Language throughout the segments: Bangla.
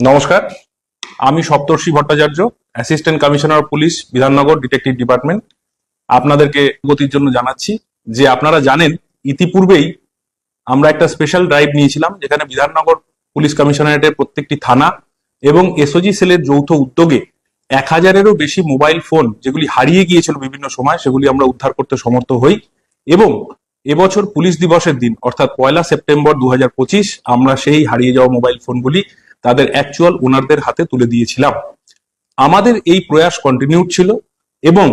নমস্কার। আমি Saptarshi Bhattacharya assistant commissioner police Bidhannagar detective department আপনাদেরকে গতির জন্য জানাচ্ছি যে আপনারা জানেন, ইতিপূর্বেই আমরা একটা স্পেশাল ড্রাইভ নিয়েছিলাম, যেখানে বিধাননগর পুলিশ কমিশনারেটের প্রত্যেকটি থানা এবং এসওজি সেলের যৌথ উদ্যোগে এক হাজারেরও বেশি মোবাইল ফোন যেগুলি হারিয়ে গিয়েছিল বিভিন্ন সময়, সেগুলি আমরা উদ্ধার করতে সমর্থ হই এবং এবছর পুলিশ দিবসের দিন, অর্থাৎ পয়লা সেপ্টেম্বর দু হাজার পঁচিশ, আমরা সেই হারিয়ে যাওয়া মোবাইল ফোনগুলি তাদের অ্যাকচুয়াল ওনারদের হাতে তুলে দিয়েছিলাম। আমাদের এই প্রয়াস কন্টিনিউ ছিল এবং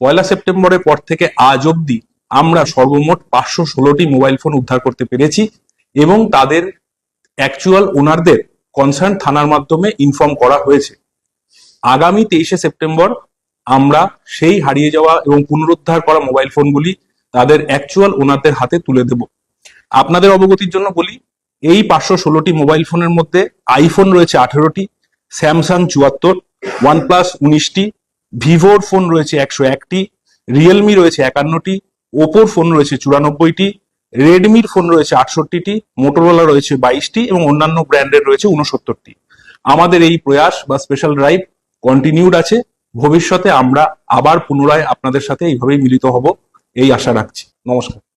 পয়লা সেপ্টেম্বরের পর থেকে আজ অব্দি আমরা সর্বমোট পাঁচশো ষোলোটি মোবাইল ফোন উদ্ধার করতে পেরেছি এবং তাদের অ্যাকচুয়াল ওনারদের কনসার্ন থানার মাধ্যমে ইনফর্ম করা হয়েছে। আগামী তেইশে সেপ্টেম্বর আমরা সেই হারিয়ে যাওয়া এবং পুনরুদ্ধার করা মোবাইল ফোনগুলি তাদের অ্যাকচুয়াল ওনারদের হাতে তুলে দেব। আপনাদের অবগতির জন্য বলি এই পাঁচশো ষোলোটি মোবাইল ফোনের মধ্যে আইফোন রয়েছে আঠেরোটি স্যামসাং চুয়াত্তর ওয়ানপ্লাস উনিশটি ভিভোর ফোন রয়েছে একশো একটি রিয়েলমি রয়েছে একান্নটি ওপোর ফোন রয়েছে চুরানব্বইটি রেডমির ফোন রয়েছে আটষট্টিটি মোটোরোলা রয়েছে বাইশটি এবং অন্যান্য ব্র্যান্ডের রয়েছে উনসত্তরটি। আমাদের এই প্রয়াস বা স্পেশাল ড্রাইভ কন্টিনিউড আছে। ভবিষ্যতে আমরা আবার পুনরায় আপনাদের সাথে এইভাবেই মিলিত হব, এই আশা রাখছি। নমস্কার।